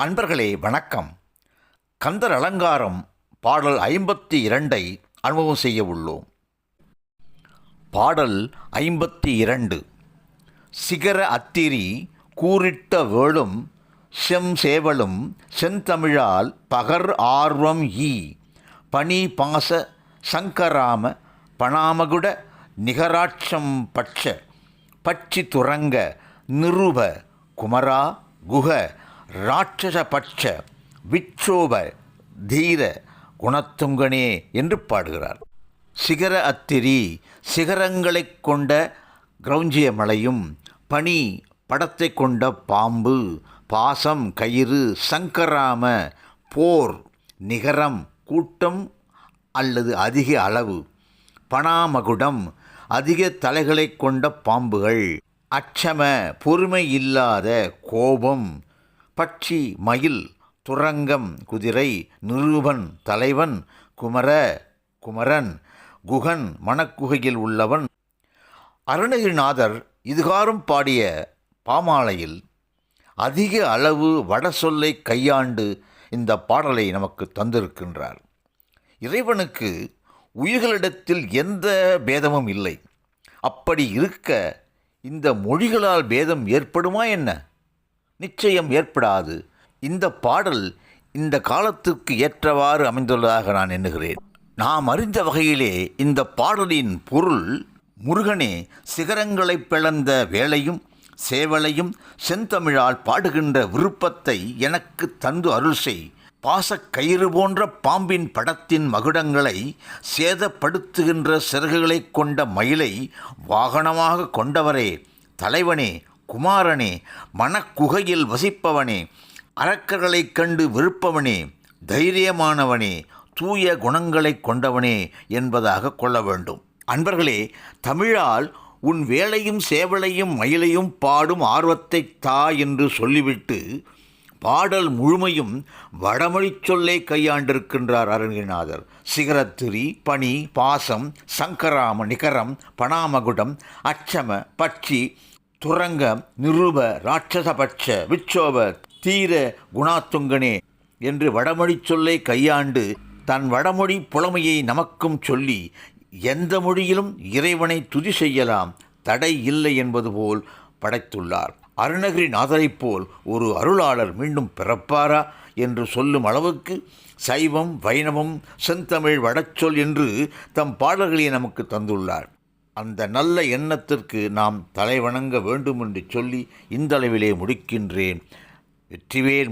அன்பர்களே வணக்கம். கந்தர் அலங்காரம் பாடல் ஐம்பத்தி இரண்டை அனுபவம் செய்ய உள்ளோம். பாடல் ஐம்பத்தி இரண்டு. சிகர அத்திரி கூறிட்ட வேளும் செம் சேவலும் செந்தமிழால் பகர் ஆர்வம் ஈ. பனி பாச சங்கராம பணாமகுட நிகராட்சம் பட்ச. பட்சி துரங்க நிருப குமரா குஹ ராட்சசபட்ச விட்சோப தீர குணத்துங்கனே என்று பாடுகிறார். சிகர அத்திரி சிகரங்களைக் கொண்ட கிரௌஞ்சிய மலையும் பனி படத்தை கொண்ட பாம்பு பாசம் கயிறு சங்கராம போர் நிகரம் கூட்டம் அல்லது அதிக அளவு பணாமகுடம் அதிக தலைகளைக் கொண்ட பாம்புகள் அச்சம பொறுமை இல்லாத கோபம் பட்சி மயில் துரங்கம் குதிரை நிரூபன் தலைவன் குமர குமரன் குகன் மணக்குகையில் உள்ளவன். அருணகிரிநாதர் இதுகாரும் பாடிய பாமாலையில் அதிக அளவு வட சொல்லை கையாண்டு இந்த பாடலை நமக்கு தந்திருக்கின்றார். இறைவனுக்கு உயிர்களிடத்தில் எந்த பேதமும் இல்லை. அப்படி இருக்க இந்த மொழிகளால் பேதம் ஏற்படுமா என்ன? நிச்சயம் ஏற்படாது. இந்த பாடல் இந்த காலத்துக்கு ஏற்றவாறு அமைந்துள்ளதாக நான் எண்ணுகிறேன். நாம் அறிந்த வகையிலே இந்த பாடலின் பொருள் முருகனே சிகரங்களைப் பிளந்த வேலையும் சேவலையும் செந்தமிழால் பாடுகின்ற விருப்பத்தை எனக்கு தந்து அருள் செய். பாசக்கயிறு போன்ற பாம்பின் படத்தின் மகுடங்களை சேதப்படுத்துகின்ற சிறகுகளைக் கொண்ட மயிலை வாகனமாக கொண்டவரே தலைவனே குமாரனே மனக்குகையில் வசிப்பவனே அரக்கர்களைக் கண்டு விருப்பவனே தைரியமானவனே தூய குணங்களைக் கொண்டவனே என்பதாக கொள்ள வேண்டும். அன்பர்களே தமிழால் உன் வேலையும் சேவலையும் மயிலையும் பாடும் ஆர்வத்தை தா என்று சொல்லிவிட்டு பாடல் முழுமையும் வடமொழிச் சொல்லை கையாண்டிருக்கின்றார் அருணகிரிநாதர். சிகரத்திரி பனி பாசம் சங்கராம நிகரம் பணாமகுடம் அச்சம பட்சி துரங்க நிருப ராட்சசபட்ச விச்சோப தீர குணாத்துங்கனே என்று வடமொழிச் சொல்லை கையாண்டு தன் வடமொழி புலமையை நமக்கும் சொல்லி எந்த மொழியிலும் இறைவனை துதி செய்யலாம் தடை இல்லை என்பது போல் படைத்துள்ளார். அருணகிரிநாதரைப் போல் ஒரு அருளாளர் மீண்டும் பிறப்பாரா என்று சொல்லும் அளவுக்கு சைவம் வைணவம் செந்தமிழ் வடச்சொல் என்று தம் பாடல்களை நமக்கு தந்துள்ளார். அந்த நல்ல எண்ணத்திற்கு நாம் தலைவணங்க வேண்டுமென்று சொல்லி இந்தளவிலே முடிக்கின்றேன். வெற்றிவேல்